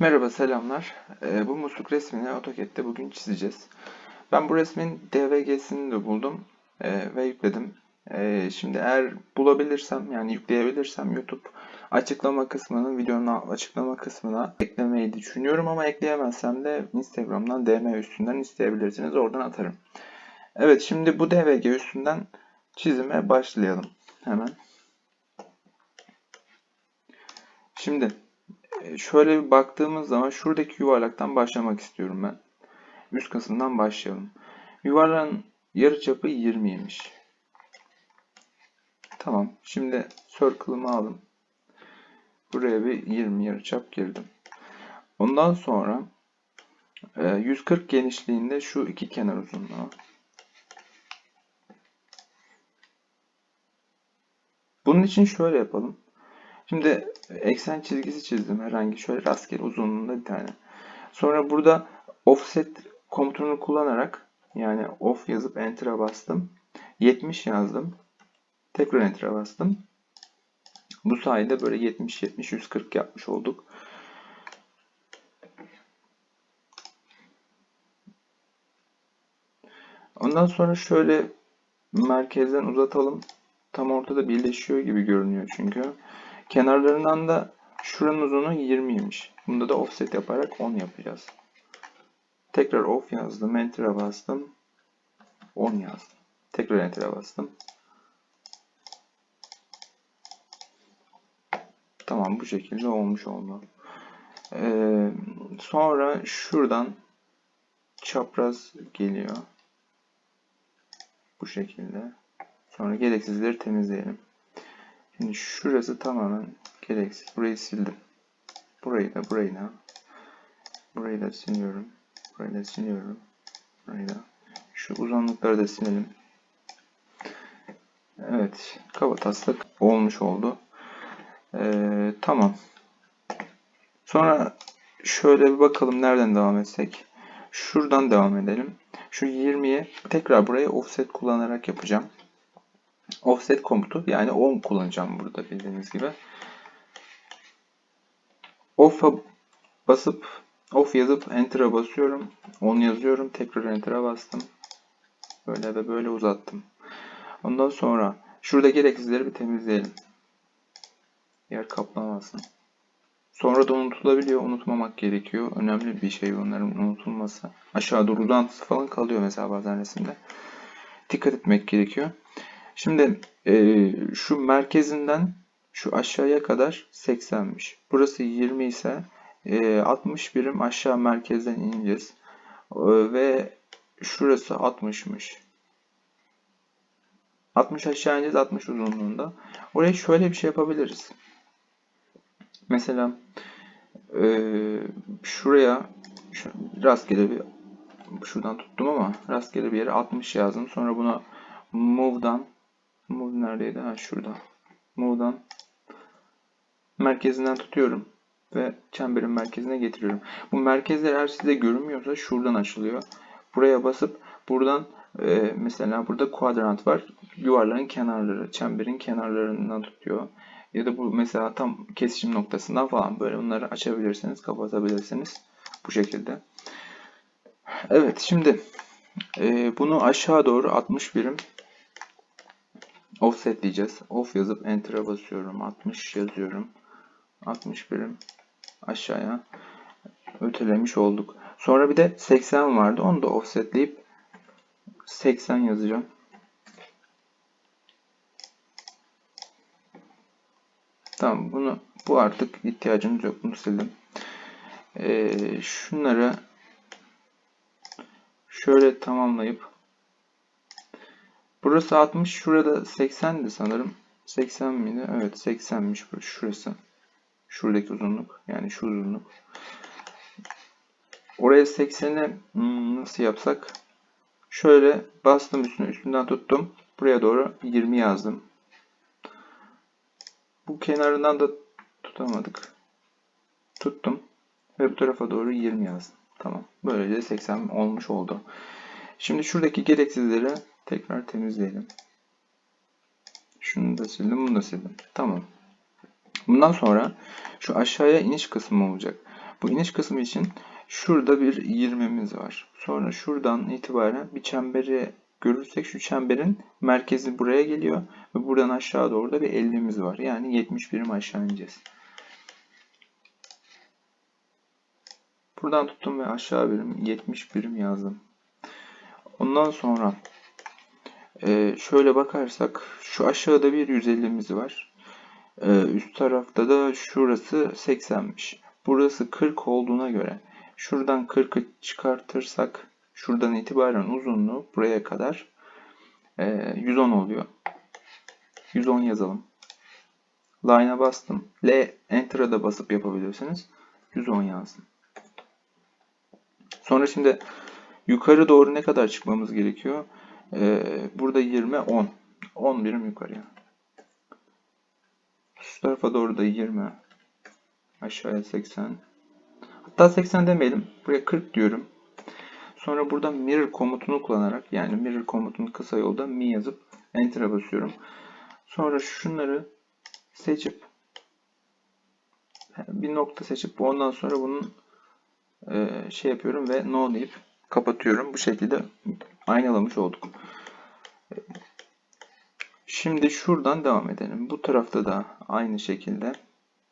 Merhaba, selamlar. Ee, bu musluk resmini AutoCAD'de bugün çizeceğiz. Ben bu resmin DVG'sini de buldum ee, ve yükledim. Ee, şimdi eğer bulabilirsem, yani yükleyebilirsem YouTube açıklama kısmının, videonun açıklama kısmına eklemeyi düşünüyorum ama ekleyemezsem de Instagram'dan DM üstünden isteyebilirsiniz. Oradan atarım. Evet, şimdi bu DVG üstünden çizime başlayalım. Hemen. Şimdi şöyle bir baktığımız zaman şuradaki yuvarlaktan başlamak istiyorum ben. Üst kısımdan başlayalım. Yuvarlağın yarıçapı 20'ymiş. Tamam. Şimdi circle'ımı aldım. Buraya bir 20 yarıçap girdim. Ondan sonra 140 e, genişliğinde şu iki kenar uzunluğu. Bunun için şöyle yapalım. Şimdi eksen çizgisi çizdim herhangi şöyle rastgele uzunluğunda bir tane. Sonra burada offset komutunu kullanarak yani off yazıp enter'a bastım. 70 yazdım. Tekrar enter'a bastım. Bu sayede böyle 70 70 140 yapmış olduk. Ondan sonra şöyle merkezden uzatalım. Tam ortada birleşiyor gibi görünüyor çünkü. Kenarlarından da şuranın uzunluğu 20'ymiş. Bunda da offset yaparak 10 yapacağız. Tekrar off yazdım. Enter'a bastım. 10 yazdım. Tekrar Enter'a bastım. Tamam bu şekilde olmuş oldu. Ee, sonra şuradan çapraz geliyor. Bu şekilde. Sonra gereksizleri temizleyelim. Şimdi şurası tamamen gereksiz. Burayı sildim. Burayı da burayı da burayı da siliyorum. Burayı da siliyorum. Burayı da şu uzunlukları da silelim. Evet. Kaba taslak olmuş oldu. Ee, tamam. Sonra şöyle bir bakalım nereden devam etsek. Şuradan devam edelim. Şu 20'ye tekrar buraya offset kullanarak yapacağım offset komutu yani 10 kullanacağım burada bildiğiniz gibi. Off'a basıp off yazıp enter'a basıyorum. 10 yazıyorum. Tekrar enter'a bastım. Böyle ve böyle uzattım. Ondan sonra şurada gereksizleri bir temizleyelim. Yer kaplamasın. Sonra da unutulabiliyor. Unutmamak gerekiyor. Önemli bir şey onların unutulması. Aşağı doğru falan kalıyor mesela bazen resimde. Dikkat etmek gerekiyor. Şimdi e, şu merkezinden şu aşağıya kadar 80'miş. Burası 20 ise e, 60 birim aşağı merkezden ineceğiz. E, ve şurası 60'mış. 60 aşağı ineceğiz 60 uzunluğunda. Oraya şöyle bir şey yapabiliriz. Mesela e, şuraya şu, rastgele bir şuradan tuttum ama rastgele bir yere 60 yazdım. Sonra buna move'dan Move neredeydi? Ha şurada. Move'dan merkezinden tutuyorum ve çemberin merkezine getiriyorum. Bu merkezler eğer size görünmüyorsa şuradan açılıyor. Buraya basıp buradan e, mesela burada kuadrant var. Yuvarlağın kenarları, çemberin kenarlarından tutuyor. Ya da bu mesela tam kesişim noktasından falan böyle bunları açabilirsiniz, kapatabilirsiniz. Bu şekilde. Evet şimdi e, bunu aşağı doğru 60 birim offset diyeceğiz. Off yazıp enter'a basıyorum. 60 yazıyorum. 60 birim aşağıya ötelemiş olduk. Sonra bir de 80 vardı. Onu da offsetleyip 80 yazacağım. Tamam bunu bu artık ihtiyacımız yok. Bunu sildim. Ee, şunları şöyle tamamlayıp Burası 60. Şurada 80'di sanırım. 80 miydi? Evet 80'miş bu. Şurası. Şuradaki uzunluk. Yani şu uzunluk. Oraya 80'i hmm, nasıl yapsak? Şöyle bastım üstüne. Üstünden tuttum. Buraya doğru 20 yazdım. Bu kenarından da tutamadık. Tuttum. Ve bu tarafa doğru 20 yazdım. Tamam. Böylece 80 olmuş oldu. Şimdi şuradaki gereksizleri Tekrar temizleyelim. Şunu da sildim, bunu da sildim. Tamam. Bundan sonra şu aşağıya iniş kısmı olacak. Bu iniş kısmı için şurada bir 20'miz var. Sonra şuradan itibaren bir çemberi görürsek şu çemberin merkezi buraya geliyor ve buradan aşağı doğru da bir 50'miz var. Yani 70 birim aşağı ineceğiz. Buradan tuttum ve aşağı birim 70 birim yazdım. Ondan sonra e, şöyle bakarsak şu aşağıda bir 150'miz var. E, üst tarafta da şurası 80'miş. Burası 40 olduğuna göre şuradan 40'ı çıkartırsak şuradan itibaren uzunluğu buraya kadar e, 110 oluyor. 110 yazalım. Line'a bastım. L Enter'a da basıp yapabilirsiniz. 110 yazdım. Sonra şimdi yukarı doğru ne kadar çıkmamız gerekiyor? Ee, burada 20, 10. 10 birim yukarıya. Şu tarafa doğru da 20. Aşağıya 80. Hatta 80 demeyelim. Buraya 40 diyorum. Sonra burada mirror komutunu kullanarak yani mirror komutunun kısa yolda mi yazıp enter'a basıyorum. Sonra şunları seçip bir nokta seçip ondan sonra bunun e, şey yapıyorum ve no deyip kapatıyorum. Bu şekilde aynalamış olduk. Şimdi şuradan devam edelim. Bu tarafta da aynı şekilde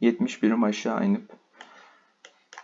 70 birim aşağı inip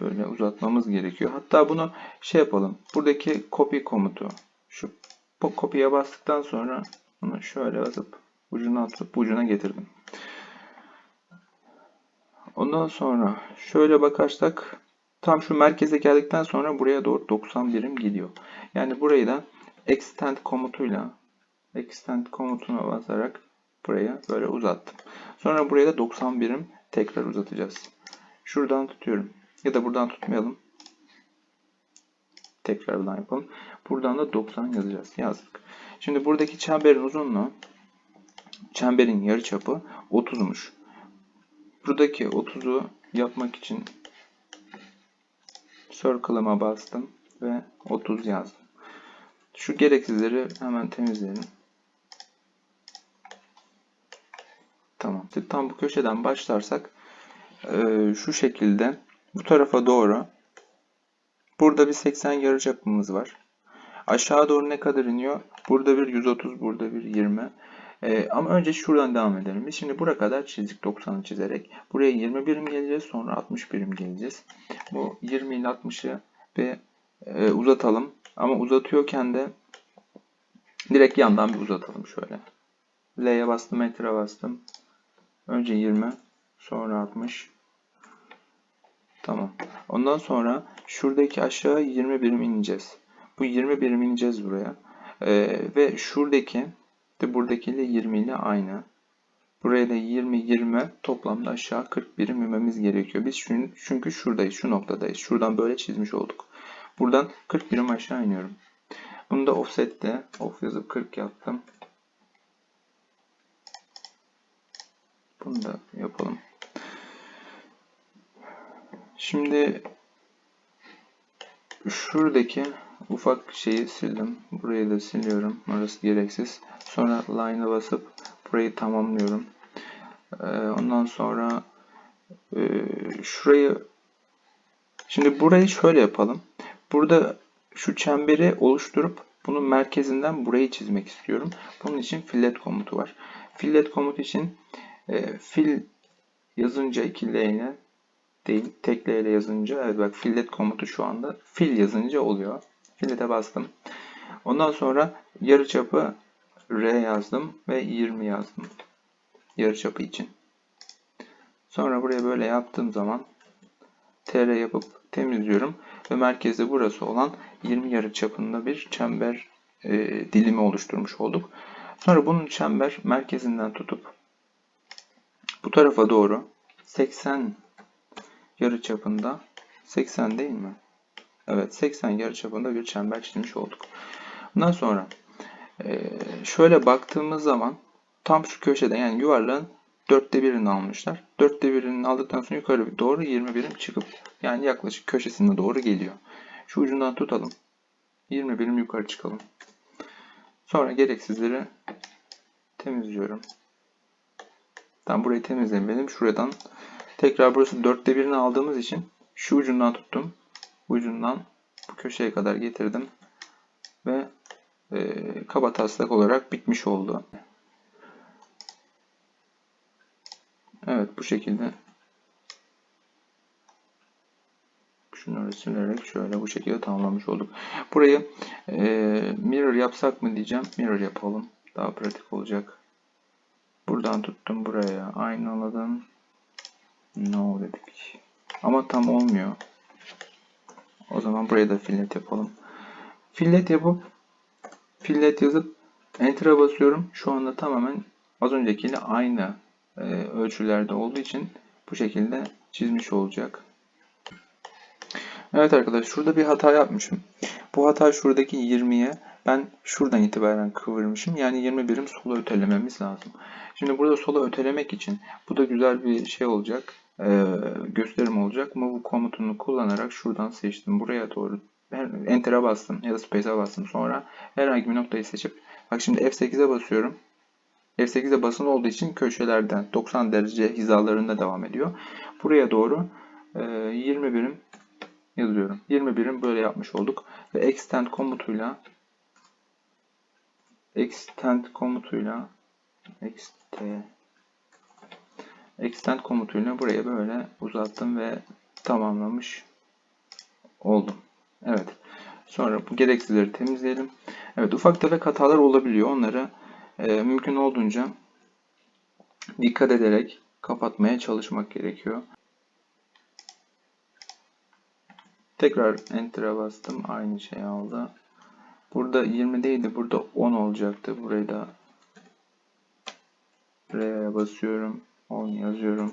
böyle uzatmamız gerekiyor. Hatta bunu şey yapalım. Buradaki copy komutu. Şu kopya bastıktan sonra bunu şöyle basıp ucuna atıp ucuna getirdim. Ondan sonra şöyle bakarsak tam şu merkeze geldikten sonra buraya doğru 90 birim gidiyor. Yani burayı da extend komutuyla extend komutuna basarak buraya böyle uzattım. Sonra buraya da 90 birim tekrar uzatacağız. Şuradan tutuyorum. Ya da buradan tutmayalım. Tekrar buradan yapalım. Buradan da 90 yazacağız. Yazdık. Şimdi buradaki çemberin uzunluğu çemberin yarıçapı 30'muş. Buradaki 30'u yapmak için circle'ıma bastım ve 30 yazdım. Şu gereksizleri hemen temizleyelim. Tamam. Tam bu köşeden başlarsak şu şekilde bu tarafa doğru burada bir 80 yarıçapımız var. Aşağı doğru ne kadar iniyor? Burada bir 130, burada bir 20. Ee, ama önce şuradan devam edelim. Biz şimdi buraya kadar çizdik 90'ı çizerek. Buraya 20 birim geleceğiz. Sonra 60 birim geleceğiz. Bu 20 ile 60'ı bir e, uzatalım. Ama uzatıyorken de direkt yandan bir uzatalım şöyle. L'ye bastım, Enter'a bastım. Önce 20, sonra 60. Tamam. Ondan sonra şuradaki aşağı 20 birim ineceğiz. Bu 20 birim ineceğiz buraya. Ee, ve şuradaki de buradakiyle 20 ile aynı. Buraya da 20 20 toplamda aşağı 40 birim gerekiyor. Biz çünkü şuradayız, şu noktadayız. Şuradan böyle çizmiş olduk. Buradan 40 birim aşağı iniyorum. Bunu da offset'te off yazıp 40 yaptım. Bunu da yapalım. Şimdi şuradaki ufak şeyi sildim. Burayı da siliyorum. Orası gereksiz. Sonra line'a basıp burayı tamamlıyorum. Ee, ondan sonra e, şurayı şimdi burayı şöyle yapalım. Burada şu çemberi oluşturup bunun merkezinden burayı çizmek istiyorum. Bunun için fillet komutu var. Fillet komut için e, fil yazınca iki değil tek L ile yazınca evet bak fillet komutu şu anda fil yazınca oluyor. Fillete bastım. Ondan sonra yarıçapı R yazdım ve 20 yazdım. Yarıçapı için. Sonra buraya böyle yaptığım zaman TR yapıp temizliyorum ve merkezde burası olan 20 yarıçapında bir çember e, dilimi oluşturmuş olduk. Sonra bunun çember merkezinden tutup bu tarafa doğru 80 yarıçapında 80 değil mi? Evet 80 yarıçapında bir çember çizmiş olduk. Bundan sonra e, şöyle baktığımız zaman tam şu köşede yani yuvarlağın dörtte birini almışlar. Dörtte birini aldıktan sonra yukarı doğru 20 birim çıkıp yani yaklaşık köşesine doğru geliyor. Şu ucundan tutalım. 20 birim yukarı çıkalım. Sonra gereksizleri temizliyorum. Tam burayı temizlemedim. Şuradan tekrar burası dörtte birini aldığımız için şu ucundan tuttum. Ucundan bu köşeye kadar getirdim. Ve e, kaba taslak olarak bitmiş oldu. Evet bu şekilde şunları silerek şöyle bu şekilde tamamlamış olduk. Burayı e, mirror yapsak mı diyeceğim. Mirror yapalım. Daha pratik olacak. Buradan tuttum buraya. Aynaladım. No dedik. Ama tam olmuyor. O zaman buraya da fillet yapalım. Fillet yapıp fillet yazıp enter'a basıyorum. Şu anda tamamen az öncekiyle aynı ölçülerde olduğu için bu şekilde çizmiş olacak. Evet arkadaşlar şurada bir hata yapmışım. Bu hata şuradaki 20'ye ben şuradan itibaren kıvırmışım. Yani 20 birim sola ötelememiz lazım. Şimdi burada sola ötelemek için bu da güzel bir şey olacak. E, gösterim olacak. Move komutunu kullanarak şuradan seçtim. Buraya doğru Enter'a bastım ya da Space'a bastım. Sonra herhangi bir noktayı seçip bak şimdi F8'e basıyorum. F8'e basılı olduğu için köşelerden 90 derece hizalarında devam ediyor. Buraya doğru e, 20 birim yazıyorum. 20 birim böyle yapmış olduk. Ve extend komutuyla extend komutuyla extend, extend komutuyla buraya böyle uzattım ve tamamlamış oldum. Evet. Sonra bu gereksizleri temizleyelim. Evet ufak tefek hatalar olabiliyor. Onları e, mümkün olduğunca dikkat ederek kapatmaya çalışmak gerekiyor. Tekrar Enter'a bastım. Aynı şey aldı. Burada 20 değildi. Burada 10 olacaktı. Burayı da R'ye basıyorum. 10 yazıyorum.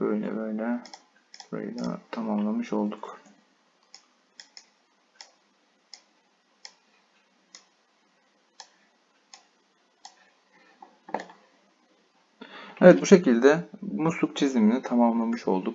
Böyle böyle. Burayı da tamamlamış olduk. Evet bu şekilde musluk çizimini tamamlamış olduk.